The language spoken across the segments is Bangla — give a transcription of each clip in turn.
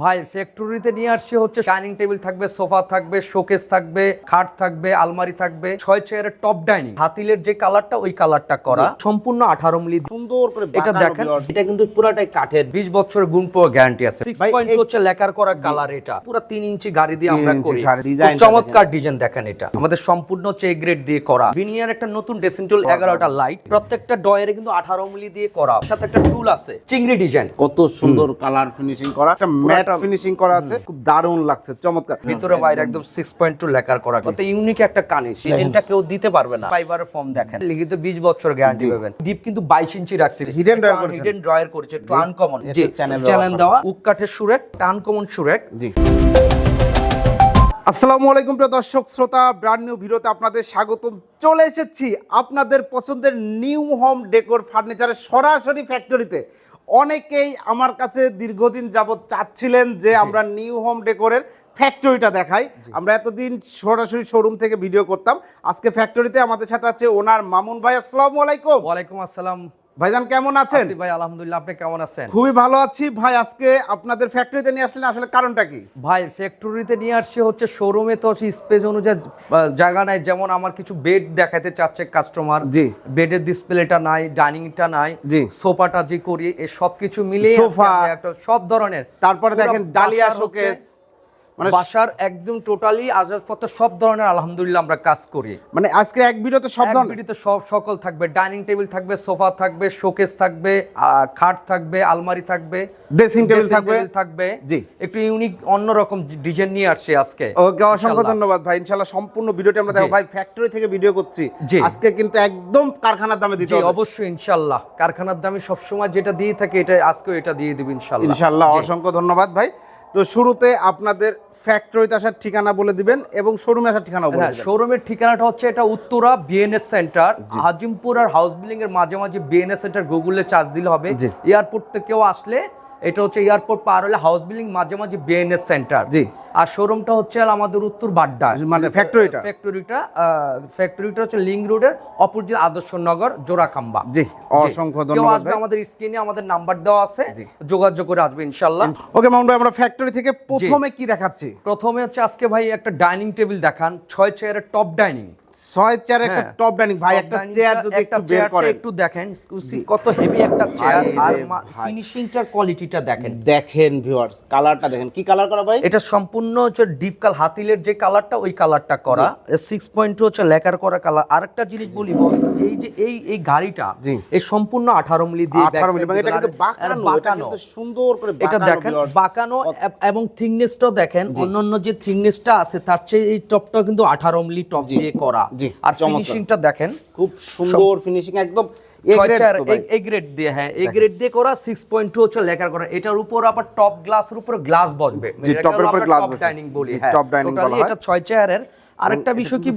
ভাই ফ্যাক্টরিতে নিয়ে আসছে হচ্ছে ডাইনিং টেবিল থাকবে সোফা থাকবে শোকেস থাকবে খাট থাকবে আলমারি থাকবে ছয় চেয়ারের টপ ডাইনিং হাতিলের যে কালারটা ওই কালারটা করা সম্পূর্ণ আঠারো মিলি সুন্দর করে এটা দেখেন এটা কিন্তু পুরাটাই কাঠের বিশ বছরের গুণ পাওয়া গ্যারান্টি আছে। সিক্স পয়েন্ট হচ্ছে লেকার করা কালার এটা। পুরো তিন ইঞ্চি গাড়ি দিয়ে আমরা করি। চমৎকার ডিজাইন দেখেন এটা। আমাদের সম্পূর্ণ হচ্ছে এ গ্রেড দিয়ে করা। ভিনিয়ার একটা নতুন ড্রেসিং টুল এগারোটা লাইট প্রত্যেকটা ডয়ারে কিন্তু আঠারো মিলি দিয়ে করা। সাথে একটা টুল আছে চিংড়ি ডিজাইন কত সুন্দর কালার ফিনিশিং করা। একটা ম্যাট ফিনিশিং করা আছে। খুব দারুণ লাগছে চমৎকার। ভিতরে বাইরে একদম সিক্স পয়েন্ট টু লেকার করা কত ইউনিক একটা কেউ দিতে পারবে না। ফাইবারের ফর্ম দেখেন। লিখিত বিশ বছর গ্যারান্টি পাবেন। ডিপ কিন্তু বাইশ ইঞ্চি রাখছি। হিডেন ড্রয়ার করেছে। আনকমন এসব জি। channel চ্যানেল দেওয়া। উক্কাঠের সুরেক আনকমন সুরেক। জি। আসসালামু আলাইকুম প্রিয় দর্শক শ্রোতা ব্র্যান্ড নিউ ভিডিওতে আপনাদের স্বাগতম। চলে এসেছি আপনাদের পছন্দের নিউ হোম ডেকোর ফার্নিচারের সরাসরি ফ্যাক্টরিতে অনেকেই আমার কাছে দীর্ঘদিন যাবৎ চাচ্ছিলেন যে আমরা নিউ হোম ডেকোরের ফ্যাক্টরিটা দেখাই। আমরা এতদিন সরাসরি শোরুম থেকে ভিডিও করতাম। আজকে ফ্যাক্টরিতে আমাদের সাথে আছে ওনার মামুন ভাই। আসসালামু আলাইকুম। ওয়ালাইকুম আসসালাম। ভাইজান কেমন আছেন ভাই আলহামদুলিল্লাহ আপনি কেমন আছেন খুবই ভালো আছি ভাই আজকে আপনাদের ফ্যাক্টরিতে নিয়ে আসলেন আসলে কারণটা কি ভাই ফ্যাক্টরিতে নিয়ে আসছে হচ্ছে শোরুমে তো স্পেস অনুযায়ী জায়গা নাই যেমন আমার কিছু বেড দেখাতে চাচ্ছে কাস্টমার জি। বেডের ডিসপ্লেটা নাই ডাইনিংটা নাই জি। সোফাটা যে করি এই সব কিছু মিলিয়ে সোফা। একটা সব ধরনের তারপরে দেখেন ডালিয়া শোকেস বাসার একদম টোটালি আসবাবপত্র সব ধরনের আলহামদুলিল্লাহ আমরা কাজ করি। মানে আজকে এক ভিডিওতে সব ধরনের? সব সকল থাকবে ডাইনিং টেবিল থাকবে সোফা থাকবে শোকেস থাকবে খাট থাকবে আলমারি থাকবে ড্রেসিং টেবিল থাকবে? থাকবে। জি। একটু ইউনিক অন্যরকম ডিজাইন নিয়ে আসছে আজকে ওকে অসংখ্য ধন্যবাদ ভাই। ইনশাআল্লাহ সম্পূর্ণ ভিডিওটি আমরা দেখো ভাই ফ্যাক্টরি থেকে ভিডিও করছি। আজকে কিন্তু একদম কারখানার দামে দিতে হবে। অবশ্যই ইনশাল্লাহ কারখানার দামে সবসময় যেটা দিয়ে থাকে এটা আজকেও এটা দিয়ে দিব ইনশাল্লাহ ইনশাআল্লাহ অসংখ্য ধন্যবাদ ভাই। তো শুরুতে আপনাদের ফ্যাক্টরিতে আসার ঠিকানা বলে দিবেন এবং শোরুমে আসার ঠিকানা বলে হ্যাঁ শোরুমের ঠিকানাটা হচ্ছে এটা উত্তরা বিএনএস সেন্টার হাজিমপুর আর হাউস বিল্ডিং এর মাঝে মাঝে বিএনএস সেন্টার গুগলে চার্জ দিলে হবে। এয়ারপোর্ট থেকেও আসলে এটা হচ্ছে এয়ারপোর্ট পার হলে হাউস বিল্ডিং মাঝে মাঝে বিএনএস সেন্টার জি। আর শোরুমটা হচ্ছে আমাদের উত্তর বাড্ডা। মানে ফ্যাক্টরিটা? ফ্যাক্টরিটা ফ্যাক্টরিটা হচ্ছে লিঙ্ক রোডের অপোজিট আদর্শনগর জোড়াখাম্বা। জি। অসংখ্য ধন্যবাদ আমাদের স্ক্রিনে আমাদের নাম্বার দেওয়া আছে যোগাযোগ করে আসবে ইনশাল্লাহ। ওকে মামুন ভাই আমরা ফ্যাক্টরি থেকে প্রথমে কি দেখাচ্ছি? প্রথমে হচ্ছে আজকে ভাই একটা ডাইনিং টেবিল দেখান ছয় চেয়ারের টপ ডাইনিং ছয় চেয়ার একটা হ্যাঁ। টপ ডাইনিং ভাই একটা চেয়ার যদি একটু বের করেন। একটু দেখেন কত হেভি একটা চেয়ার আর ফিনিশিংটার কোয়ালিটিটা দেখেন। দেখেন ভিউয়ার্স কালারটা দেখেন। কি কালার করা ভাই? এটা সম্পূর্ণ হচ্ছে ডিপ কাল হাতিলের যে কালারটা ওই কালারটা করা। সিক্স পয়েন্ট হচ্ছে লেকার করা কালার আরেকটা জিনিস বলি বস এই যে এই এই গাড়িটা এই সম্পূর্ণ আঠারো মিলি দিয়ে আঠারো back মিলি side এটা কিন্তু বাঁকানো এটা কিন্তু সুন্দর করে এটা দেখেন। বাঁকানো এবং থিকনেসটাও দেখেন অন্যান্য যে থিকনেসটা আছে তার চেয়ে এই টপটাও কিন্তু আঠারো মিলি টপ দিয়ে করা। আর ফিনিশিংটা দেখেন। খুব সুন্দর ফিনিশিং একদম এ গ্রেড দিয়ে হ্যাঁ এ গ্রেড দিয়ে করা সিক্স পয়েন্ট টু হচ্ছে লেখার করা। এটার উপর আবার টপ গ্লাসের উপর গ্লাস বসবে। টপের উপর টপ বসবে। ডাইনিং বলি জি, হ্যাঁ। top dining বলা হয়। এটা চেয়ারের আরেকটা বিষয় কি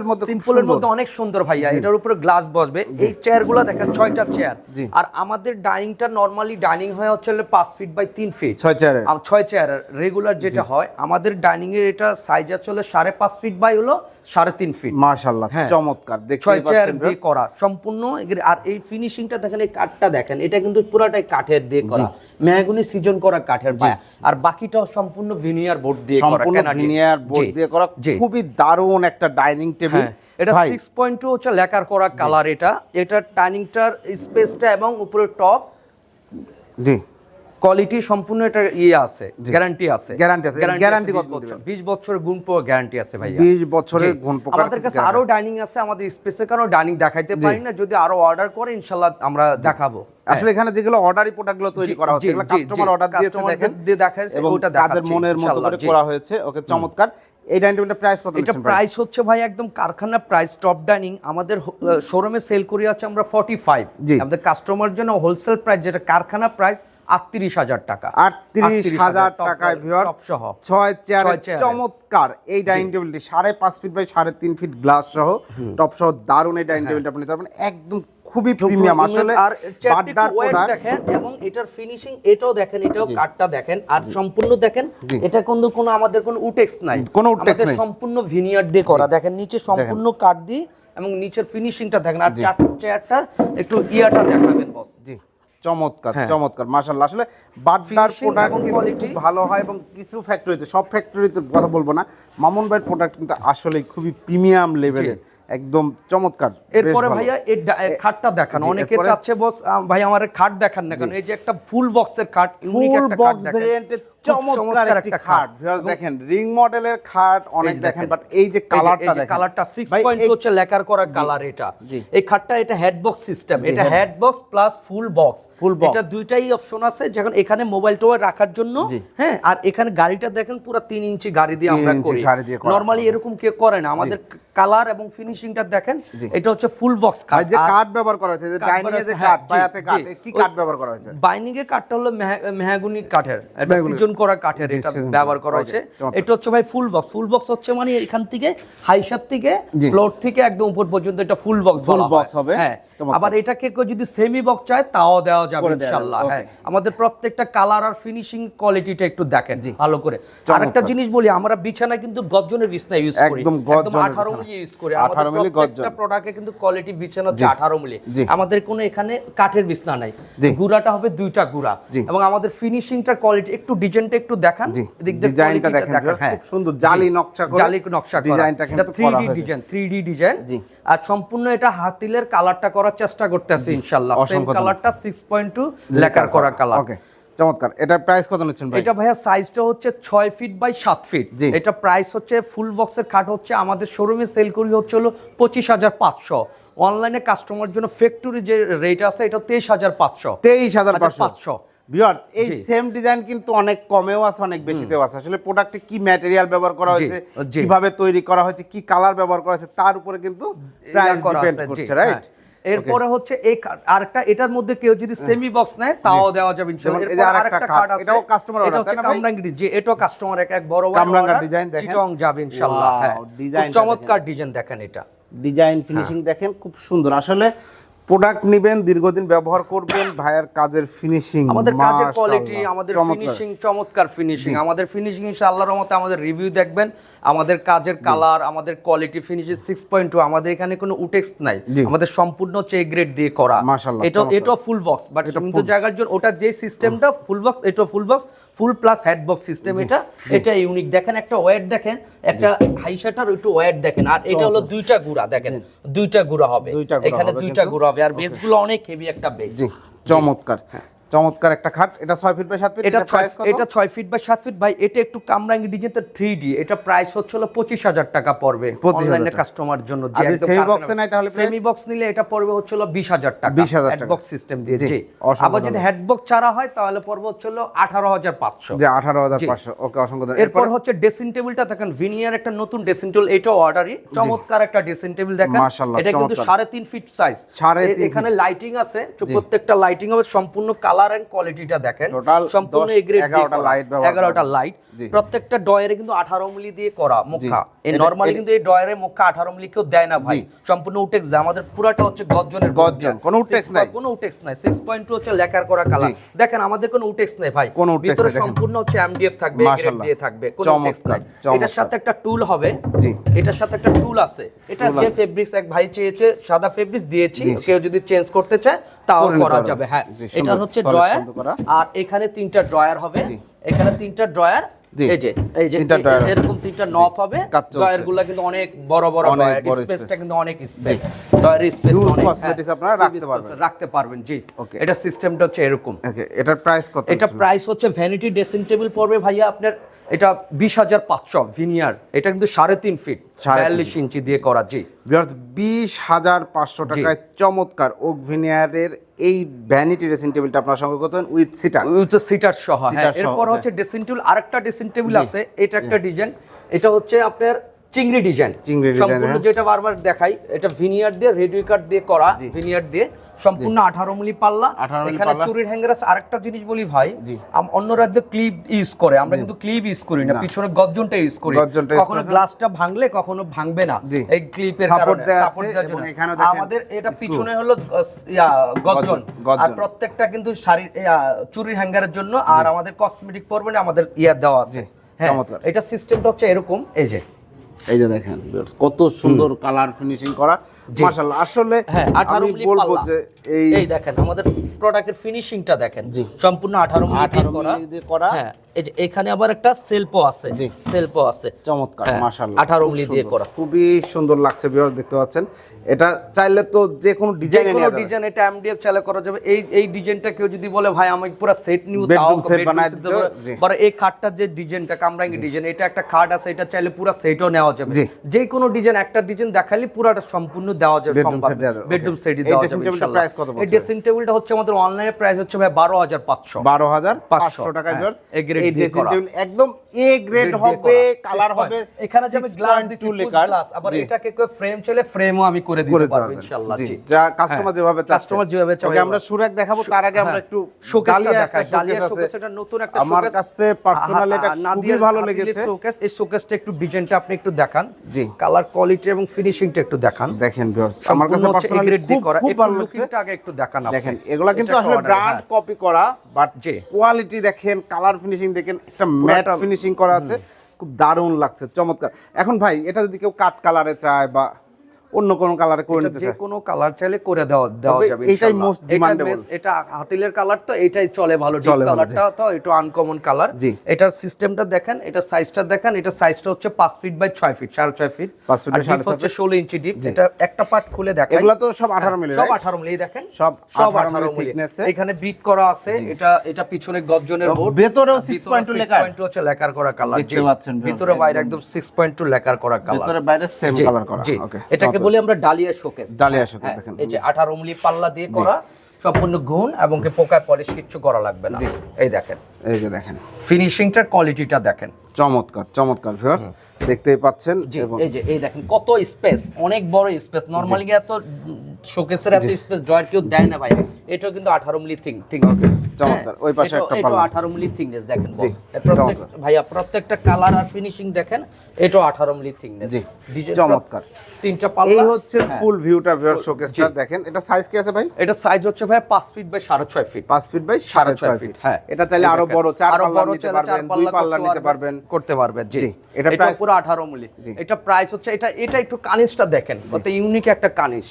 এর মধ্যে সিম্পলের মধ্যে অনেক সুন্দর ভাইয়া এটার উপরে গ্লাস বসবে। এই চেয়ারগুলো দেখেন ছয়টা চেয়ার আর আমাদের ডাইনিংটা নরমালি ডাইনিং হয় হচ্ছে পাঁচ ফিট বাই তিন ফিট ছয় চেয়ারের ছয় চেয়ারের রেগুলার যেটা হয় আমাদের ডাইনিং এর এটা সাইজ আছে হলো সাড়ে পাঁচ ফিট বাই হলো সাড়ে তিন ফিট মাশাআল্লাহ হ্যাঁ। চমৎকার ছয় চেয়ার দিয়ে করা সম্পূর্ণ আর এই ফিনিশিংটা দেখেন এই কাঠটা দেখেন এটা কিন্তু পুরাটাই কাঠের দিয়ে করা। মেহগুনি সিজন করা কাঠের পায়া আর বাকিটাও সম্পূর্ণ ভিনিয়ার বোর্ড দিয়ে করা ভিনিয়ার বোর্ড দিয়ে করা খুবই দারুণ একটা ডাইনিং টেবিল হ্যাঁ। এটা সিক্স পয়েন্ট টু হচ্ছে লেকার করা কালার এটা। এটা টার্নিংটার স্পেসটা এবং উপরে টপ জি। কোয়ালিটি সম্পূর্ণ এটা ইয়ে আছে গ্যারান্টি আছে। Guarantee আছে। Guarantee কত দিবেন? বিশ বছরের গুণ পাওয়া গ্যারান্টি আছে ভাইয়া। 20 বছরের জি। গুণ পোকার আমাদের কাছে আরও ডাইনিং আছে আমাদের স্পেসের কারণে ডাইনিং দেখাইতে পারি না যদি আরও অর্ডার করে ইনশাল্লাহ আমরা দেখাবো। আসলে এখানে যেগুলো অর্ডারি প্রোডাক্টগুলো তৈরি করা হচ্ছে এগুলো কাস্টমার অর্ডার দিয়েছে দেখেন। দিয়ে দেখাইছে, ওটা তাদের মনের মতো করে করা হয়েছে। ওকে চমৎকার। এই ডাইনিং টেবিলটা প্রাইস কত এটা প্রাইস হচ্ছে ভাই একদম কারখানা প্রাইস টপ ডাইনিং আমাদের শোরুমে সেল করি আছে আমরা ফর্টি ফাইভ জি। আমাদের কাস্টমার জন্য হোলসেল প্রাইস যেটা কারখানা প্রাইস আটত্রিশ হাজার টাকা। আটত্রিশ হাজার টাকায় ভিউয়ার্স সহ। ছয় চেয়ারের। চমৎকার এই ডাইনিং টেবিলটি সাড়ে পাঁচ ফিট বাই সাড়ে তিন ফিট গ্লাস সহ টপ সহ দারুণ এই ডাইনিং টেবিলটা আপনি নিতে একদম খুবই প্রিমিয়াম আসলে আর দেখেন এবং এটার ফিনিশিং এটাও দেখেন এটাও কাঠটা দেখেন আর সম্পূর্ণ দেখেন এটা কিন্তু কোনো আমাদের কোনো উটেক্স নাই। কোনো উটেক্স নাই। সম্পূর্ণ ভিনিয়ার দিয়ে করা। দেখেন নিচে সম্পূর্ণ কাঠ দিয়ে এবং নিচের ফিনিশিংটা দেখেন আর চেয়ারটার একটু ইয়াটা দেখাবেন বস জি। চমৎকার হ্যাঁ। চমৎকার মার্শাল্লাহ আসলে বাড্ডার প্রোডাক্ট কিন্তু খুব ভালো হয় এবং কিছু ফ্যাক্টরিতে সব ফ্যাক্টরিতে কথা বলব না মামুন ভাইয়ের প্রোডাক্ট কিন্তু আসলে খুবই প্রিমিয়াম লেভেলের একদম চমৎকার এরপরে ভাইয়া এই খাটটা দেখান অনেকে চাচ্ছে বস ভাই আমার খাট দেখান না কেন? এই যে একটা ফুল বক্সের খাট ফুল বক্স দেখেন। চমৎকার একটি খাট। ভিউয়ার্স দেখেন রিং মডেলের খাট অনেক দেখেন। বাট এই যে কালারটা দেখেন। কালারটা সিক্স ভাই, পয়েন্ট হচ্ছে লেকার করা কালার এটা। এই খাটটা এটা হেড বক্স সিস্টেম এটা head box plus full box Full box। এটা দুইটাই অপশন আছে যখন এখানে রাখার জন্য। হ্যাঁ আর এখানে গাড়িটা দেখেন পুরো তিন ইঞ্চি গাড়ি দিয়ে আমরা করি। নরমালি এরকম কেউ করে না। আমাদের কালার এবং ফিনিশিংটা দেখেন এটা হচ্ছে ফুল বক্স খাট। যে কাঠ ব্যবহার করা হয়েছে যে ডাইনিং এ যে হ্যাঁ, কাঠ জি, বায়াতে কাঠ কি কাঠ ব্যবহার করা হয়েছে? বাইনিং এর কাঠটা হলো মেহাগুনি কাঠের। এটা সিজন করা কাঠের এটা ব্যবহার করা। হয়েছে। এটা হচ্ছে ভাই ফুল বক্স ফুল বক্স হচ্ছে মানে এখান থেকে হাইসার থেকে ফ্লোর থেকে একদম উপর পর্যন্ত এটা ফুল বক্স box হয়। হবে। হ্যাঁ। আবার এটাকে কেউ যদি সেমি বক্স চায় তাও দেওয়া যাবে ইনশাআল্লাহ। হ্যাঁ। আমাদের প্রত্যেকটা কালার আর ফিনিশিং কোয়ালিটিটা একটু দেখেন ভালো করে। আরেকটা জিনিস বলি আমরা বিছানা কিন্তু গর্জনের বিছনা ইউজ করি। একদম গর্জনের 18 মিলি ইউজ করি। 18 আমাদের প্রত্যেকটা প্রোডাক্টে কিন্তু কোয়ালিটি বিছানা হচ্ছে জি। 18 মিলি। আমাদের কোনো এখানে কাঠের বিছনা নাই। গুড়াটা হবে দুইটা গুড়া। এবং আমাদের ফিনিশিংটার কোয়ালিটি একটু ডিজাইনটা একটু দেখান ডিজাইনটা দেখেন খুব হ্যাঁ। সুন্দর জালি নকশা জালি নকশা ডিজাইনটা কিন্তু 3D ডিজাইন 3D ডিজাইন। জি। আর সম্পূর্ণ এটা হাতিলের কালারটা করার চেষ্টা করতেছি ইনশাআল্লাহ। সেম কালারটা 6.2 লেকার করা কালার। ওকে চমৎকার। প্রাইস কত নিচ্ছেন ভাই? এটা ভাইয়া সাইজটা হচ্ছে 6 ফিট বাই 7 ফিট এটা প্রাইস হচ্ছে ফুল বক্সের খাট হচ্ছে আমাদের শোরুমে সেল করি হচ্ছে হলো 25500 অনলাইনে কাস্টমার জন্য ফ্যাক্টরি যে রেট আছে এটা 23500 23500 ভিউয়ার্স এই সেম ডিজাইন কিন্তু অনেক কমেও আছে অনেক বেশিতেও আছে। আসলে প্রোডাক্টে কি ম্যাটেরিয়াল ব্যবহার করা হয়েছে কীভাবে তৈরি করা হয়েছে কি কালার ব্যবহার করা হয়েছে তার উপরে কিন্তু প্রাইস ডিপেন্ড করছে রাইট হ্যাঁ। এরপরে হচ্ছে এই আরেকটা এটার মধ্যে কেউ যদি সেমি বক্স নেয় তাও দেওয়া যাবে ইনশাআল্লাহ এরপর আরেকটা খাট আছে এটাও customer order, এটা? কামরাঙ্গি যে এটাও কাস্টমার এক এক বড় কামরাঙ্গার design দেখেন। চিটং যাবে ইনশাআল্লাহ হ্যাঁ। চমৎকার ডিজাইন দেখেন এটা। ডিজাইন ফিনিশিং দেখেন খুব সুন্দর। আসলে প্রোডাক্ট নেবেন দীর্ঘদিন ব্যবহার করবেন ভাইয়ের কাজের ফিনিশিং আমাদের কাজের কোয়ালিটি আমাদের ফিনিশিং চমৎকার ফিনিশিং আমাদের ফিনিশিং ইনশাআল্লাহর রহমতে আমাদের রিভিউ দেখবেন। আমাদের কাজের কালার আমাদের quality finishing six point two আমাদের এখানে কোনো উটেক্স নাই। আমাদের সম্পূর্ণ হচ্ছে গ্রেড দিয়ে করা। মাশাআল্লাহ, এটা এটা ফুল বক্স বাট কিন্তু জায়গার জন্য ওটা যে সিস্টেমটা ফুল বক্স এটা full box full plus head box system এটা। এটা ইউনিক দেখেন একটা ওয়েট দেখেন একটা হাইশাটার একটু ওয়েট দেখেন। আর এটা হলো দুইটা গুড়া দেখেন। দুইটা গুড়া হবে। এখানে দুইটা। গুড়া হবে। আর বেসগুলো অনেক হেভি একটা বেস জি চমৎকার। চমৎকার একটা খাট। এটা ছয় ফিট বাই সাত ফিট এটা এটা প্রাইস কত? এটা ছয় ফিট বাই সাত ফিট ভাই এটা একটু কামরাঙ্গি ডিজাইন তো থ্রি ডি এটা প্রাইস হচ্ছে হলো পঁচিশ হাজার টাকা পড়বে অনলাইনে কাস্টমার জন্য। যদি semi box এ তাহলে সেমি বক্স নিলে এটা পড়বে হচ্ছে হলো বিশ হাজার টাকা। 20,000 হেড টাকা। বক্স সিস্টেম দিয়ে জি, জি। আবার যদি। হেড বক্স ছাড়া হয় তাহলে পড়বে হচ্ছে হলো আঠারো হাজার পাঁচশো। যে আঠারো হাজার জি। পাঁচশো। ওকে অসংখ্য ধন্যবাদ। এরপর হচ্ছে ড্রেসিং টেবিলটা দেখেন ভিনিয়ার একটা নতুন ড্রেসিং টেবিল এটাও অর্ডারই চমৎকার একটা ড্রেসিং টেবিল দেখেন। এটা কিন্তু চমৎকার। সাড়ে তিন ফিট সাইজ এখানে লাইটিং আছে। প্রত্যেকটা লাইটিং হবে সম্পূর্ণ কালার এন্ড কোয়ালিটিটা দেখেন। সম্পূর্ণ এগারোটা হয়েছে। লাইট প্রত্যেকটা ডয়ারে কিন্তু আঠারো মিলি দিয়ে করা মুখা। এই নর্মালি কিন্তু এই ডয়ারে মুখা আঠারো মিলি কেউ দেয় না ভাই। সম্পূর্ণ উটেক্স দেয়। আমাদের পুরাটা হচ্ছে গর্জনের গর্জন, কোনো উটেক্স নাই। কোনো উটেক্স নাই। সিক্স পয়েন্ট টু হচ্ছে লেকার করা কালার দেখেন আমাদের কোনো উটেক্স নেই ভাই। ভিতরে সম্পূর্ণ হচ্ছে এমডিএফ থাকবে গ্রেড দিয়ে থাকবে। কোনো উটেক্স নাই। এটার সাথে একটা টুল হবে। জি। এটার সাথে একটা টুল আছে। এটা যে ফেব্রিক্স এক ভাই চেয়েছে সাদা ফেব্রিক্স দিয়েছি। কেউ যদি চেঞ্জ করতে চায় তাও করা যাবে। হ্যাঁ এটা হচ্ছে ড্রয়ার আর এখানে তিনটা ড্রয়ার হবে। এখানে তিনটা ড্রয়ার এই যে এই যে। এরকম তিনটা হবে। কিন্তু অনেক বড় বড় অনেক ড্রয়ার বড় স্পেসটা কিন্তু অনেক স্পেস ড্রয়ার স্পেস অনেক cosmetics আপনারা রাখতে পারবেন। রাখতে পারবেন জি। ওকে এটা সিস্টেমটা হচ্ছে এরকম। ওকে এটার প্রাইস কত এটা প্রাইস হচ্ছে ভ্যানিটি ড্রেসিং টেবিল পড়বে ভাইয়া আপনার এটা বিশ হাজার পাঁচশো ভিনিয়ার এটা কিন্তু সাড়ে তিন ফিট বিয়াল্লিশ ইঞ্চি দিয়ে করা জি বিশ হাজার পাঁচশো টাকায় চমৎকার ওক ভিনিয়ারের এই ভ্যানিটি ড্রেসিং টেবিলটা আপনার সঙ্গে করতেন উইথ সিটার উইথ সিটার সহ হ্যাঁ। সিটার সহ, এরপর হ্যাঁ। হচ্ছে ড্রেসিং টেবিল আরেকটা ড্রেসিং টেবিল আছে এটা একটা ডিজাইন এটা হচ্ছে আপনার চিংড়ি ডিজাইন। চিংড়ি সম্পূর্ণ হ্যাঁ। যেটা বারবার দেখাই এটা ভিনিয়ার দিয়ে রেডিও কাট দিয়ে করা ভিনিয়ার দিয়ে সম্পূর্ণ আঠারো মিলি পাল্লা। এখানে চুরির হ্যাঙ্গার আছে আরেকটা জিনিস বলি ভাই অন্য রাজ্যে ক্লিপ ইউজ করে আমরা কিন্তু ক্লিপ ইউজ করি না পিছনে গর্জনটা ইউজ করি। কখনো গ্লাসটা ভাঙলে কখনো ভাঙবে না এই ক্লিপের। আমাদের এটা পিছনে হলো গর্জন। গর্জন। আর প্রত্যেকটা কিন্তু শাড়ির চুরির হ্যাঙ্গারের জন্য। আর আমাদের কসমেটিক পরবে আমাদের ইয়া দেওয়া আছে। হ্যাঁ এটা সিস্টেমটা হচ্ছে এরকম এই যে। এই যে দেখেন কত সুন্দর কালার ফিনিশিং করা। মাশাআল্লাহ। আসলে হ্যাঁ আঠারো আমি মিলি বলব যে এই এই দেখেন আমাদের প্রোডাক্টের ফিনিশিংটা দেখেন। সম্পূর্ণ 18 মিলি দিয়ে করা। হ্যাঁ এই যে এখানে আবার একটা সেলফও আছে। সেলফও আছে। চমৎকার হ্যাঁ, মাশাআল্লাহ। 18 মিলি দিয়ে করা। খুবই সুন্দর লাগছে ভিউয়ার দেখতে পাচ্ছেন। এটা চাইলে তো যে কোনো ডিজাইনে কোনো নেওয়া যাবে। ডিজাইন এটা এমডিএফ চালে করা যাবে। এই এই ডিজাইনটা কেউ যদি বলে ভাই আমি পুরো সেট নিউ তাও বানায় দিতে। বড় এই খাটটার যে ডিজাইনটা কামরাঙ্গি ডিজাইন এটা একটা খাট আছে এটা চাইলে পুরো সেটও নেওয়া যাবে। যে কোনো ডিজাইন একটা ডিজাইন দেখালে পুরোটা সম্পূর্ণ দেওয়া যাবে, বেডরুম. সেটই দেওয়া যাবে ইনশাআল্লাহ price কত এই ড্রেসিং টেবিলটা হচ্ছে আমাদের অনলাইনে প্রাইস হচ্ছে ভাই 12500 বারো হাজার পাঁচশো টাকা হ্যাঁ, viewers। A এই ড্রেসিং টেবিল একদম এ গ্রেড হবে কালার হবে এখানে যে আমি গ্লাস দিচ্ছি 6.2 পুশ লেকার। গ্লাস আবার এটাকে ফ্রেম চলে ফ্রেমও আমি করে দিতে পারব ইনশাআল্লাহ জি, যা কাস্টমার যেভাবে চাচ্ছে। কাস্টমার যেভাবে চায় ওকে, আমরা সুরাক দেখাবো তার আগে আমরা হ্যাঁ। একটু শোকেসটা দেখাই ডালিয়া শোকেস এটা নতুন একটা আমার কাছে পার্সোনালি এটা খুবই ভালো লেগেছে। শোকেস এই শোকেসটা একটু ডিজাইনটা আপনি একটু দেখান। জি। কালার কোয়ালিটি এবং ফিনিশিংটা একটু দেখান দেখেন। Viewers, আমার কাছে পার্সোনালি খুব খুব ভালো লাগছে। আগে একটু দেখান দেখেন এগুলা কিন্তু আসলে ব্র্যান্ড। কপি করা বাট যে কোয়ালিটি দেখেন কালার ফিনিশিং দেখেন একটা ম্যাট ফিনিশিং করা আছে। খুব দারুণ লাগছে চমৎকার। এখন ভাই এটা যদি কেউ কাট কালারে চায় বা অন্য কোনো কালারে করে নিতে চায়। কোনো কালার চাইলে করে দেওয়া দেওয়া যাবে এটাই ইনশাআল্লাহ। most এটা হাতিলের কালার তো এটাই চলে ভালো ডিপ কালারটা তো একটু আনকমন কালার। এটার সিস্টেমটা দেখেন এটা সাইজটা দেখেন এটা সাইজটা হচ্ছে 5 ফিট বাই 6 ফিট 6.5 ফিট পাঁচ ফিট ছয় হচ্ছে 16 ইঞ্চি ডিপ এটা একটা পার্ট খুলে দেখাই। এগুলা তো সব 18 মিলি সব 18 মিলি দেখেন। সব সব 18 18 মিলি এ। এখানে বিট করা আছে এটা এটা পিছনে গর্জনের এবং বোর্ড ভেতরেও 6.2 লেখার। হচ্ছে লেকার করা কালার দেখতে পাচ্ছেন ভিতরে বাইরে একদম। একদম 6.2 লেকার করা কালার ভেতরে বাইরে সেম কালার করা। ওকে এটাকে বলি আমরা ডালিয়া শোকেস ডালিয়া showcase, হ্যাঁ, দেখেন। এই যে 18 অমলি পাল্লা দিয়ে করা সম্পূর্ণ গুণ এবং পোকা পলিশ কিছু করা লাগবে না। এই দেখেন। এই যে দেখেন। ফিনিশিংটার কোয়ালিটিটা দেখেন। চমৎকার চমৎকার ভিউয়ার্স দেখতেই পাচ্ছেন এই যে এই দেখেন কত স্পেস অনেক বড় স্পেস নরমালি এত শোকেসের এত স্পেস জয়েন্ট কেউ দেয় না ভাই। এটাও কিন্তু 18 মিলি থিং থিং চমৎকার। ওই পাশে একটা এটা 18 মিলি থিকনেস দেখেন বস প্রত্যেক। ভাইয়া প্রত্যেকটা কালার আর ফিনিশিং দেখেন এটাও 18 মিলি থিকনেস চমৎকার। তিনটা পাল্লা। এই হচ্ছে। ফুল ভিউটা ভিউয়ার শোকেসটা দেখেন এটা সাইজ কি আছে ভাই? এটা সাইজ হচ্ছে ভাই 5 feet by 6.5 feet 5 feet by 6.5 feet হ্যাঁ। এটা চাইলে আরও। বড় চার পাল্লা নিতে পারবেন দুই পাল্লা নিতে পারবেন। করতে পারবেন জি। এটা price- পুরো 18 মিলি এটা প্রাইস হচ্ছে এটা এটা একটু কানিসটা দেখেন কত ইউনিক একটা কানিস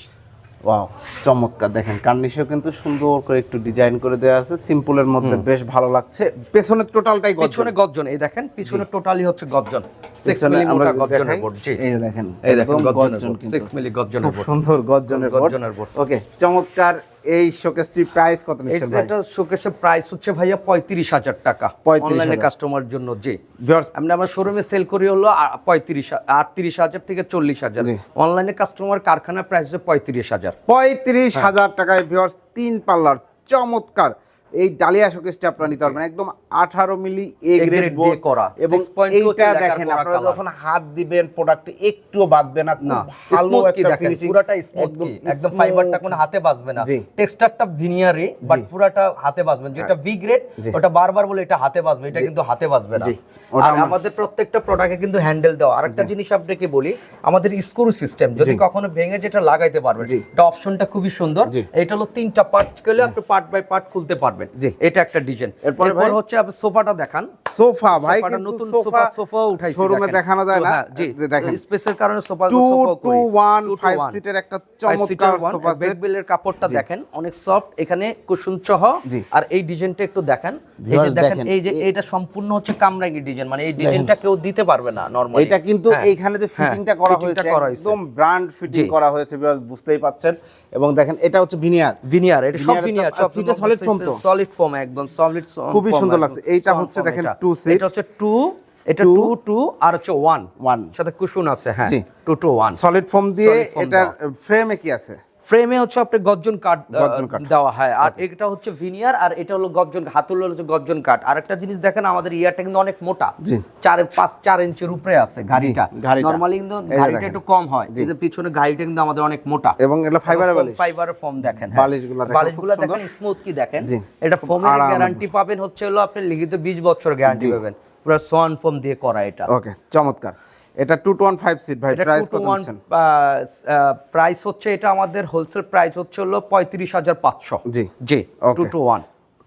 ওয়াও চমৎকার। দেখেন কার্নিশও কিন্তু সুন্দর করে একটু ডিজাইন করে দেওয়া আছে। সিম্পলের মধ্যে বেশ ভালো লাগছে। পেছনের টোটালটাই গর্জন। পিছনে গর্জন এই দেখেন পিছনে টোটালি হচ্ছে গর্জন। 6 মিলি মোটা গর্জনের বোর্ড জি। এই দেখেন এই দেখেন গর্জনের বোর্ড 6 মিলি গর্জনের বোর্ড সুন্দর গর্জনের বোর্ড ওকে চমৎকার। এই শোকেসটির প্রাইস কত নিচ্ছেন ভাই? এটা শোকেসের প্রাইস হচ্ছে ভাইয়া 35000 টাকা। 35,000 অনলাইনে কাস্টমার জন্য যে ভিউয়ার্স আমরা আমার শোরুমে সেল করি হলো আ- পঁয়ত্রিশ আটত্রিশ হাজার থেকে চল্লিশ হাজার। জি। অনলাইনে কাস্টমার কারখানা প্রাইস হচ্ছে পঁয়ত্রিশ হাজার। পঁয়ত্রিশ হ্যাঁ। হাজার টাকায় ভিউয়ার্স তিন পাল্লার চমৎকার এই ডালিয়া শোকেসটা আপনারা নিতে পারবেন। একদম আঠারো মিলি এ গ্রেড বোর্ড করা। এবং এইটা দেখেন আপনারা যখন হাত দিবেন প্রোডাক্টে একটুও বাঁধবে না খুব ভালো একটা ফিনিশিং পুরাটা স্মুথ একদম ফাইবারটা কোনো হাতে বাজবে না। টেক্সচারটা ভিনিয়ারে বাট পুরাটা হাতে বাজবে যেটা ভি গ্রেড ওটা বারবার বলে এটা হাতে বাজবে এটা কিন্তু হাতে বাজবে না। আর আমাদের প্রত্যেকটা প্রোডাক্টে কিন্তু হ্যান্ডেল দেওয়া। আরেকটা জিনিস আপনাকে বলি আমাদের স্ক্রু সিস্টেম যদি কখনো ভেঙে যেটা লাগাইতে পারবেন এটা অপশনটা খুবই সুন্দর। এটা হলো তিনটা পার্ট করলে আপনি পার্ট বাই পার্ট খুলতে পারবেন। জি। এটা একটা ডিজাইন। এরপর হচ্ছে আপনি সোফাটা দেখান। সোফা ভাই নতুন সোফা সোফা উঠাইছি শোরুমে দেখানো। যায় না। হ্যাঁ, জি। দেখেন। স্পেসের কারণে sofa sofa two one five সিটের একটা চমৎকার সোফা সেট বেডবেলের কাপড়টা দেখেন অনেক সফট এখানে কুশন সহ। আর এই ডিজাইনটা একটু দেখেন। এই যে দেখেন দেখেন, এই যে এটা সম্পূর্ণ হচ্ছে কামরাঙ্গি ডিজাইন মানে এই ডিজাইনটা কেউ দিতে পারবে না নরমালি এটা কিন্তু এইখানে যে ফিটিংটা করা হয়েছে একদম ব্র্যান্ড ফিটিং। করা হয়েছে বুঝতেই পাচ্ছেন। এবং দেখেন এটা হচ্ছে ভিনিয়ার ভিনিয়ার এটা সব ভিনিয়ার আর seat এ তো? সলিড ফর্ম একদম সলিড খুবই সুন্দর লাগছে। এইটা হচ্ছে দেখেন টু সিট এটা হচ্ছে টু এটা টু 2 2 আর হচ্ছে ওয়ান ওয়ান সাথে কুশন আছে হ্যাঁ। Two two one solid foam দিয়ে এটার ফ্রেমে কি আছে? ফ্রেমে হচ্ছে আপনি গর্জন কাঠ। দেওয়া হয়। আর এটা হচ্ছে ভিনিয়ার আর এটা হলো গর্জন হাতুল হচ্ছে গর্জন কাঠ আর একটা জিনিস দেখেন আমাদের ইয়ারটা কিন্তু অনেক মোটা। চার পাঁচ চার ইঞ্চির উপরে আছে গাড়িটা। নরমালি কিন্তু গাড়িটা একটু কম হয় এই যে পিছনে গাড়িটা কিন্তু আমাদের অনেক মোটা। এবং এটা ফাইবারের বালিশ। ফাইবারের ফোম দেখেন হ্যাঁ। বালিশগুলা দেখেন, বালিশগুলা। দেখেন স্মুথ কি দেখেন? এটা ফোমের গ্যারান্টি পাবেন হচ্ছে হলো আপনি লিখিত 20 বছর গ্যারান্টি পাবেন। পুরো সোয়ান ফোম দিয়ে করা এটা। ওকে চমৎকার। এটা two two one five seat ভাই প্রাইস কত টু প্রাইস হচ্ছে এটা আমাদের হোলসেল প্রাইস হচ্ছে হলো পঁয়ত্রিশ হাজার পাঁচশো। জি। জি Okay. Two two one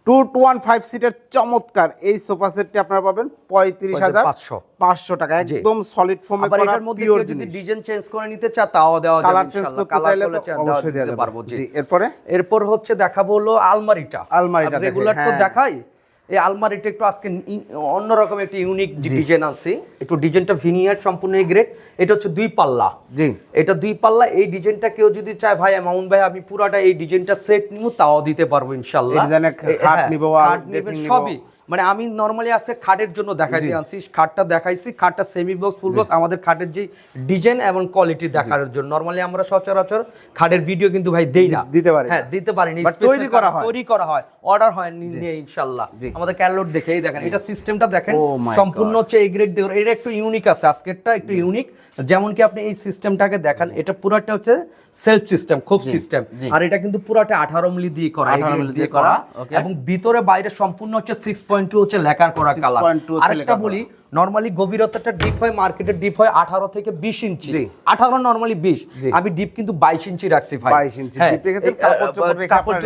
two two one five সিটের চমৎকার। এই সোফা সেটটি আপনারা পাবেন পঁয়ত্রিশ হাজার পাঁচশো। পাঁচশো টাকা। একদম সলিড ফোমে আবার করা এটার মধ্যে কেউ যদি ডিজাইন চেঞ্জ করে নিতে চা তাও দেওয়া যাবে কালার চেঞ্জ করতে চাইলে তো অবশ্যই দেওয়া দিতে যাবে। পারব জি। জি এরপরে? এরপর হচ্ছে দেখাবো হলো আলমারিটা। আলমারিটা রেগুলার তো হ্যাঁ। দেখাই এই আলমারিটা একটু আজকে অন্যরকম একটি ইউনিক ডিজাইন আছে একটু ডিজাইনটা ভিনিয়ার সম্পূর্ণ গ্রেড এটা হচ্ছে দুই পাল্লা। জি। এটা দুই পাল্লা। এই ডিজাইনটা কেউ যদি চায় ভাই মামুন ভাই আমি পুরাটা এই ডিজাইনটা সেট নিব তাও দিতে পারব ইনশাল্লাহ। খাট নিব আর খাট নিবেন, সবই। মানে আমি নরমালি আছে খাটের জন্য দেখাইতে আনছি খাটটা দেখাইছি খাটটা সেমি বক্স ফুল বক্স আমাদের খাটের যে ডিজাইন এবং কোয়ালিটি দেখানোর জন্য। নরমালি আমরা সচরাচর খাটের ভিডিও কিন্তু ভাই দেই না। দিতে পারি। হ্যাঁ দিতে Space এর তৈরি করা হয়। তৈরি করা হয়। অর্ডার হয় নিয়ে ইনশাল্লাহ। জি। আমাদের ক্যালোড দেখেই দেখেন এটা সিস্টেমটা দেখেন। Oh সম্পূর্ণ হচ্ছে এই গ্রেড দিয়ে এটা একটু ইউনিক আছে আজকেরটা একটু ইউনিক যেমন কি আপনি এই সিস্টেমটাকে দেখেন এটা পুরাটা হচ্ছে সেলফ সিস্টেম খুব সিস্টেম আর এটা কিন্তু পুরাটা আঠারো মিলি দিয়ে করা 18 18 মিলি দিয়ে দিয়ে করা। এবং ভিতরে বাইরে সম্পূর্ণ হচ্ছে সিক্স পয়েন্ট টু হচ্ছে লেখার করা 6.2 কালার আরেকটা বলি নরমালি গভীরতাটা ডিপ হয় মার্কেটের ডিপ হয় আঠারো থেকে বিশ ইঞ্চি আঠারো নরমালি বিশ। আমি ডিপ কিন্তু বাইশ ইঞ্চি রাখছি ভাই। 22 ইঞ্চি। হ্যাঁ, কাপড়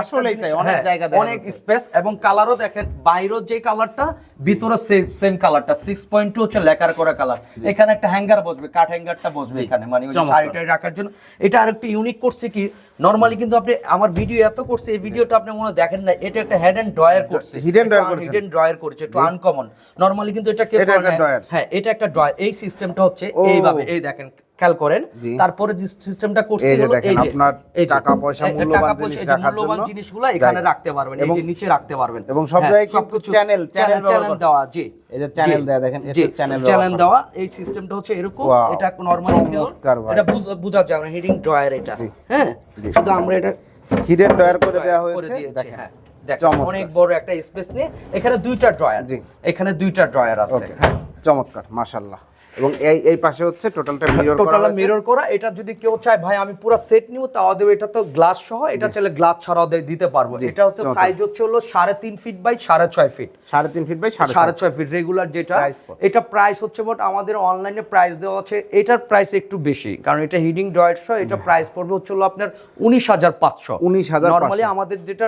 আসলেই তাই, অনেক হ্যাঁ, জায়গা অনেক স্পেস এবং কালারও দেখেন বাইরের যে কালারটা ভিতরে সেম কালারটা সিক্স পয়েন্ট টু হচ্ছে লেকার করা কালার এখানে একটা হ্যাঙ্গার বসবে কাঠ হ্যাঙ্গারটা বসবে এখানে মানে শাড়িটা রাখার জন্য। এটা আরেকটা ইউনিক করছে কি নর্মালি কিন্তু আপনি আমার ভিডিও এত করছে এই ভিডিওটা আপনি মনে হয় দেখেন না এটা একটা হেড এন্ড ড্রয়ার করছে। hidden drawer করেছেন। হিডেন ড্রয়ার করছে একটু আনকমন নরমালি কিন্তু এটা কেউ এটা drawer। হ্যাঁ এটা একটা ড্রয়ার এই সিস্টেমটা হচ্ছে এইভাবে এই দেখেন খেয়াল করেন। তারপরে যে সিস্টেমটা করছে এই যে হলো এই যে আপনার টাকা পয়সা, মূল্যবান জিনিস রাখার জন্য জিনিসগুলো এখানে রাখতে পারবেন এই যে নিচে রাখতে পারবেন। এবং সব হ্যাঁ, জায়গায় কিন্তু সবকিছু channel চ্যানেল চ্যানেল দেওয়া জি। এই যে জি, দেয়া দেখেন, ব্যবহার চ্যানেল দেওয়া এই সিস্টেমটা হচ্ছে এরকম এটা নরমালি। এটা বুঝ- বোঝা যায় না হিডিং ড্রয়ার এটা। হ্যাঁ শুধু আমরা এটা হিডেন ড্রয়ার করে দেওয়া হয়েছে দেখেন। হ্যাঁ। অনেক বড় একটা স্পেস নিয়ে এখানে দুইটা ড্রয়ার জি। এখানে দুইটা ড্রয়ার আছে। হ্যাঁ চমৎকার মাশাআল্লাহ। এবং এই এই পাশে হচ্ছে টোটালটা মিরর করা টোটাল মিরর করা। এটা যদি কেউ চায় ভাই আমি পুরো সেট নিব তাও দেবে এটা তো গ্লাস সহ এটা চাইলে গ্লাস ছাড়াও দিতে পারব। এটা হচ্ছে সাইজ হচ্ছে হলো সাড়ে তিন ফিট বাই সাড়ে ছয় ফিট সাড়ে তিন ফিট বাই সাড়ে সাড়ে ছয়। ছয় ফিট রেগুলার যেটা এটা প্রাইস হচ্ছে বট আমাদের অনলাইনে প্রাইস দেওয়া আছে এটার প্রাইস একটু বেশি কারণ এটা হিডিং ড্রয়ার সহ এটা প্রাইস পড়বে হচ্ছে হলো আপনার উনিশ হাজার পাঁচশো। 19,500 নর্মালি আমাদের যেটা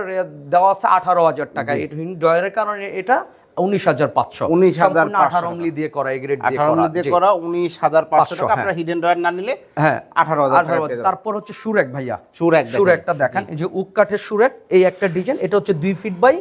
দেওয়া আছে আঠারো হাজার টাকা। এটা হিডিং ড্রয়ারের কারণে এটা উনিশ হাজার পাঁচশো। 19,500 আঠারো মিলি দিয়ে করা এই গ্রেড আঠারো করা দিয়ে করা উনিশ হাজার পাঁচশো টাকা হ্যাঁ। আপনার হিডেন ড্রয়ার না নিলে হ্যাঁ আঠারো হাজার তারপর হচ্ছে সুরেক ভাইয়া। সুরেক সুরেকটা দেখেন এই যে উক কাঠের সুরেক এই একটা ডিজাইন এটা হচ্ছে দুই ফিট বাই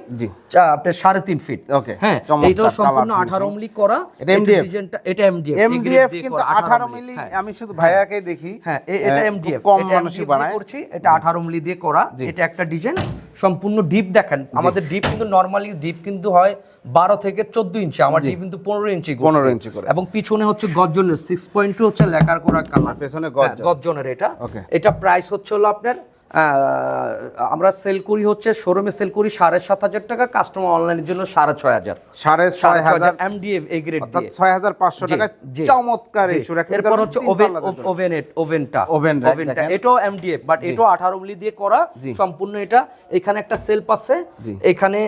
আপনার সাড়ে তিন ফিট Okay, হ্যাঁ এটাও সম্পূর্ণ আঠারো finishing। মিলি করা এটা? ডিজাইনটা এটা এমডিএফ এমডিএফ কিন্তু আঠারো মিলি আমি শুধু ভাইয়াকেই দেখি। হ্যাঁ এটা এমডিএফ কম মানুষই বানায়। করছি এটা আঠারো মিলি দিয়ে করা এটা একটা ডিজাইন সম্পূর্ণ ডিপ দেখেন। আমাদের ডিপ কিন্তু নর্মালি ডিপ কিন্তু হয় বারো থেকে চোদ্দ ইঞ্চি। আমার ডিপ কিন্তু পনেরো ইঞ্চি পনেরো ইঞ্চি করে। এবং পিছনে হচ্ছে গর্জনের সিক্স পয়েন্ট টু হচ্ছে লেখার করা কালার পেছনে গর্জন। হ্যাঁ, গর্জনের এটা। এটা প্রাইস হচ্ছে হলো আপনার আমরা সেল করি হচ্ছে শোরুমে সেল করি সাড়ে সাত হাজার টাকা কাস্টমার অনলাইনের জন্য সাড়ে ছয় হাজার। সাড়ে ছয় হাজার এমডিএফ এ গ্রেড দিয়ে। ছয় হাজার পাঁচশো টাকা চমৎকার। এরপর হচ্ছে ওভেন দিতে পারবেন। ওভেন ওভেনটা ওভেনটা এটাও এমডিএফ বাট এটাও আঠারো মিলি দিয়ে করা সম্পূর্ণ এটা। এখানে একটা সেলফ আছে। এখানে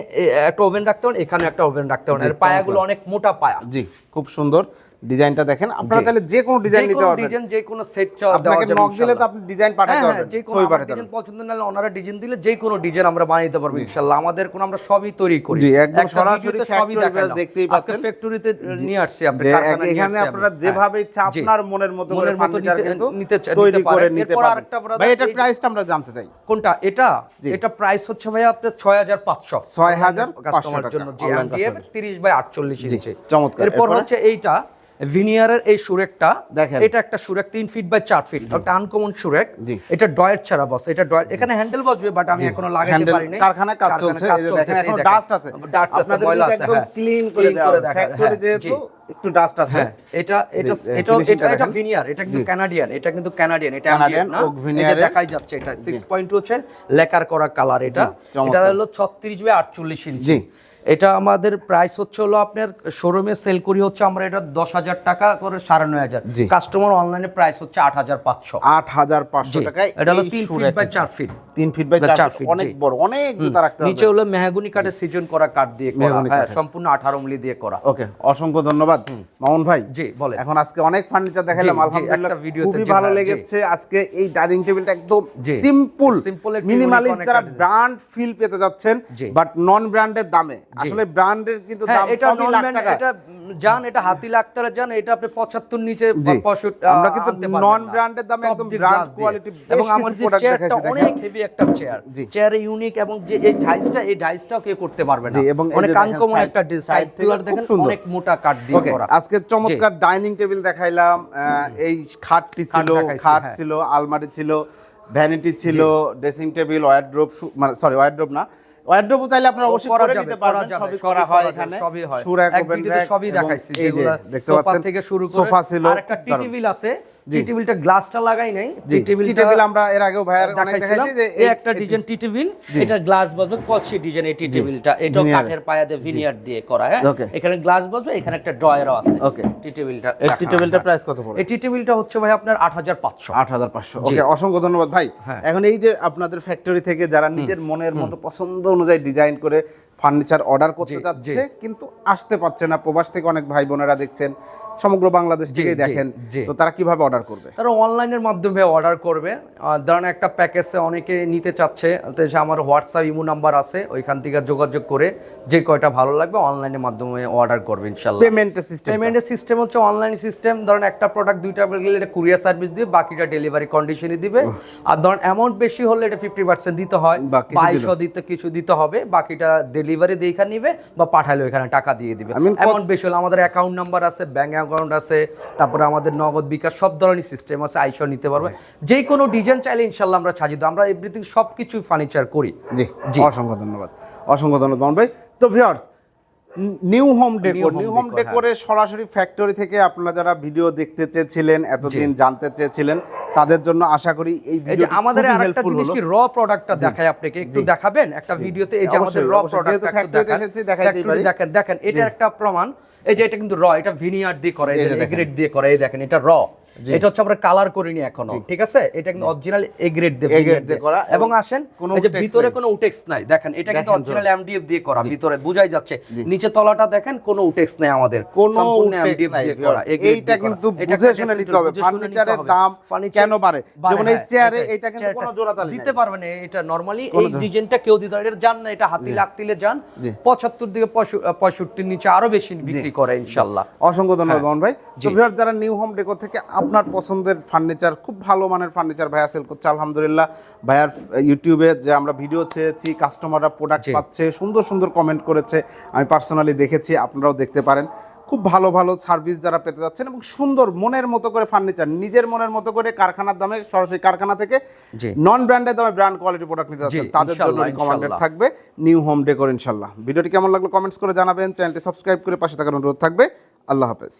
একটা ওভেন রাখতে পারেন এখানে একটা ওভেন রাখতে জি, এর পায়াগুলো অনেক মোটা পায়া। জি খুব সুন্দর। ডিজাইনটা দেখেন। আপনারা তাহলে যে কোনো ডিজাইন নিতে পারবেন। ডিজাইন যে কোনো সেট চাও আপনাকে নক দিলে তো আপনি ডিজাইন পাঠাতে হ্যাঁ, হ্যাঁ, পারবেন। যে কোনো ডিজাইন পছন্দ না হলে ওনারা ডিজাইন দিলে যে কোনো ডিজাইন আমরা বানিয়ে দিতে পারব ইনশাআল্লাহ আমাদের কোন আমরা সবই তৈরি করি। জি, একদম সরাসরি সবই। দেখতেই আজকে পাচ্ছেন। ফ্যাক্টরিতে নিয়ে আসছি আপনি নিয়ে এখানে আপনারা যেভাবে ইচ্ছা আপনার মনের মতো করে ফার্নিচার কিন্তু নিতে তৈরি করে পারেন। নিতে আরেকটা ভাই এটার প্রাইসটা আমরা জানতে চাই। কোনটা? এটা? এটা প্রাইস হচ্ছে ভাই আপনার ছয় হাজার পাঁচশো। 6,500 কাস্টমার জন্য। জি customer। তিরিশ বাই আটচল্লিশ জি, ইঞ্চি। চমৎকার। এরপর? হচ্ছে এইটা। ভিনিয়ারের এই সুরেকটা দেখেন। এটা একটা সুরেক তিন ফিট বাই চার ফিট একটা আনকমন সুরেক। এটা ডয়ের ছাড়া বস এটা ডয়ের এখানে হ্যান্ডেল বসবে বাট আমি এখনও হ্যান্ডেল পারিনি। কাজ চলছে দেখেন এখন ডাস্ট আছে। ডাস্ট আছে ময়লা আছে একদম হ্যাঁ। ক্লিন করে দেওয়া ফ্যাক্টরি হ্যাঁ, যেহেতু একটু ডাস্ট আছে। হ্যাঁ এটা এটা এটা এটা এটা ভিনিয়ার এটা কিন্তু। কানাডিয়ান এটা কিন্তু কানাডিয়ান এটা oak এই দেখাই যাচ্ছে এটা 6.2 হচ্ছে লেকার করা কালার এটা। এটা হলো 36 বাই 48 ইঞ্চি জি। এটা আমাদের প্রাইস হচ্ছে হলো আপনার শোরুমে সেল করি হচ্ছে আমরা এটা দশ হাজার টাকা করে সাড়ে নয় হাজার। কাস্টমার অনলাইনে প্রাইস হচ্ছে আট হাজার পাঁচশো। আট হাজার পাঁচশো টাকায় এটা হলো তিন ফিট বাই চার ফিট তিন ফিট বাই চার ফিট অনেক। বড় অনেক জুতা রাখতে নিচে হলো মেহাগুনি কাঠের সিজন করা কাঠ দিয়ে করা হ্যাঁ সম্পূর্ণ আঠারো মিলি দিয়ে করা। ওকে অসংখ্য ধন্যবাদ। মামুন ভাই জি বলেন। এখন আজকে অনেক ফার্নিচার জি, আলহামদুলিল্লাহ ভিডিওতে খুবই ভালো হ্যাঁ, লেগেছে। আজকে এই ডাইনিং টেবিলটা একদম। সিম্পল একটু মিনিমালিস্ট যারা ব্র্যান্ড ফিল পেতে যাচ্ছেন বাট নন ব্র্যান্ডের দামে। আসলে ব্র্যান্ডের কিন্তু হ্যাঁ দাম সবই লাখ টাকা এটা এটা হাতি লাখতারে যান এটা আপনি পঁচাত্তর নিচে জি। পঁয়ষট্টি আমরা কিন্তু আনতে পারবেন non না। brand এর দামে একদম quality বেশ এবং আমার যে চেয়ারটা অনেক হেভি একটা চেয়ার চেয়ারে ইউনিক এবং যে এই ডাইসটা এই কেউ করতে পারবে না। এবং অনেক side- একটা পিলার দেখেন অনেক মোটা কাঠ দিয়ে করা। আজকে চমৎকার ডাইনিং টেবিল দেখাইলাম। এই খাটটি ছিল খাট হ্যাঁ। ছিল আলমারি ছিল ভ্যানিটি ছিল ড্রেসিং টেবিল ওয়ারড্রোব মানে সরি ওয়ারড্রোব না। ওয়ারড্রোবও চাইলে আপনারা অবশ্যই করা নিতে পারবেন সবই করা হয় এখানে। সবই হয়। এক ভিডিওতে সবই দেখাইছি, যেগুলো দেখতে সোফা পাচ্ছেন? থেকে শুরু করে সোফা ছিল। আর একটা টিভি আছে। টি টেবিলটা গ্লাসটা লাগাই নাই। টি টেবিলটা টেবিল আমরা এর আগেও ভাইয়ার অনেক দেখাইছি যে এই একটা ডিজাইন টি টেবিল এটা গ্লাস বসবে কলসি ডিজাইন এই টি টেবিলটা। এটা কাঠের পায়া দিয়ে ভিনিয়ার দিয়ে করা হ্যাঁ? এখানে গ্লাস বসবে এখানে একটা ড্রয়ারও আছে। Okay. টি টেবিলটা এই টি টেবিলটা প্রাইস কত পড়ে এই টি টেবিলটা হচ্ছে ভাই আপনার আট হাজার পাঁচশো। আট হাজার পাঁচশো। ওকে অসংখ্য ধন্যবাদ। ভাই হ্যাঁ। এখন এই যে আপনাদের ফ্যাক্টরি থেকে যারা নিজের মনের মতো পছন্দ অনুযায়ী ডিজাইন করে ফার্নিচার অর্ডার করতে জি, চাচ্ছে কিন্তু আসতে পারছে না। প্রবাস থেকে অনেক ভাই বোনেরা দেখছেন সমগ্র বাংলাদেশ থেকেই দেখেন। তো তারা কীভাবে অর্ডার করবে? তারা অনলাইনের মাধ্যমে অর্ডার করবে। ধরেন একটা প্যাকেজে অনেকে নিতে চাচ্ছে সে আমার হোয়াটসঅ্যাপ ইমো নাম্বার আছে ওইখান থেকে যোগাযোগ করে যে কয়টা ভালো লাগবে অনলাইনের মাধ্যমে অর্ডার করবে ইনশাল্লাহ। পেমেন্টের সিস্টেম পেমেন্টের সিস্টেম হচ্ছে অনলাইন সিস্টেম ধরেন একটা প্রোডাক্ট দুইটা গেলে এটা কুরিয়ার সার্ভিস দিবে বাকিটা ডেলিভারি কন্ডিশনে দিবে। আর ধরেন অ্যামাউন্ট বেশি হলে এটা ফিফটি পার্সেন্ট দিতে হয় বাইশশো দিতে কিছু দিতে হবে বাকিটা ডেলিভারি দেখা নিবে বা পাঠালে ওখানে টাকা দিয়ে দিবে। অ্যামাউন্ট বেশি হলে আমাদের অ্যাকাউন্ট নাম্বার আছে ব্যাংক অ্যাকাউন্ট আছে তারপরে আমাদের নগদ বিকাশ সব ধরনের সিস্টেম আছে আইসো নিতে পারবে। যে কোনো ডিজাইন চাইলে ইনশাল্লাহ আমরা ছাড়ি দেবো। আমরা এভরিথিং সব কিছু ফার্নিচার করি। জি জি। অসংখ্য ধন্যবাদ। অসংখ্য ধন্যবাদ ভাই। তো viewers new home decor new home ডেকোরের সরাসরি ফ্যাক্টরি থেকে আপনারা যারা ভিডিও দেখতে চেয়েছিলেন এতদিন জানতে চেয়েছিলেন তাদের জন্য আশা করি এই ভিডিও আমাদের আরেকটা জিনিস কি র প্রোডাক্টটা দেখায় আপনাকে একটু দেখাবেন? একটা ভিডিওতে এই যে আমাদের র প্রোডাক্টটা। দেখেন। দেখেন এটা একটা প্রমাণ। এই যে এটা কিন্তু র এটা ভিনিয়ার দিয়ে করে এই যে গ্রেড দিয়ে করে এই দেখেন এটা র এটা হচ্ছে আমরা কালার করিনি এখনও ঠিক আছে? এটা কিন্তু অরিজিনাল এ গ্রেড দিয়ে করা এবং আসেন এই যে ভিতরে কোনো উটেক্স নাই দেখেন এটা কিন্তু অরিজিনাল এমডিএফ দিয়ে করা ভিতরে বোঝাই যাচ্ছে। নিচে তলাটা দেখেন কোনো উটেক্স নাই আমাদের। কোনো দিয়ে করা এইটা কিন্তু বুঝে শুনে নিতে হবে ফার্নিচারের দাম কেন বাড়ে? বাড়ে, যেমন এই হ্যাঁ, চেয়ারে এটা কিন্তু কোনো জোড়াতালি দিতে পারবে না এটা নরমালি এই ডিজাইনটা কেউ দিতে পারে এটা জান না এটা হাতি লাগতিলে যান। জি। পঁচাত্তর দিকে পঁয়ষট্টির নিচে আরও বেশি বিক্রি করে ইনশাল্লাহ। অসংখ্য ধন্যবাদ হ্যাঁ। ভাই। যারা নিউ হোম ডেকো থেকে আপনার পছন্দের ফার্নিচার খুব ভালো মানের ফার্নিচার ভাইয়া সেল করছে আলহামদুলিল্লাহ। ভাইয়ার ইউটিউবে যে আমরা ভিডিও চেয়েছি কাস্টমাররা প্রোডাক্ট পাচ্ছে সুন্দর সুন্দর কমেন্ট করেছে আমি পার্সোনালি দেখেছি আপনারাও দেখতে পারেন। খুব ভালো ভালো সার্ভিস যারা পেতে যাচ্ছেন এবং সুন্দর মনের মতো করে ফার্নিচার নিজের মনের মতো করে কারখানার দামে সরাসরি কারখানা থেকে। নন ব্র্যান্ডের দামে ব্র্যান্ড কোয়ালিটি প্রোডাক্ট নিতে যাচ্ছেন তাদের জন্য রিকমেন্ডেড থাকবে নিউ হোম ডেকোর ইনশাল্লাহ। ভিডিওটি কেমন লাগল কমেন্টস করে জানাবেন চ্যানেলটি সাবস্ক্রাইব করে পাশে থাকার অনুরোধ থাকবে। আল্লাহ হাফেজ।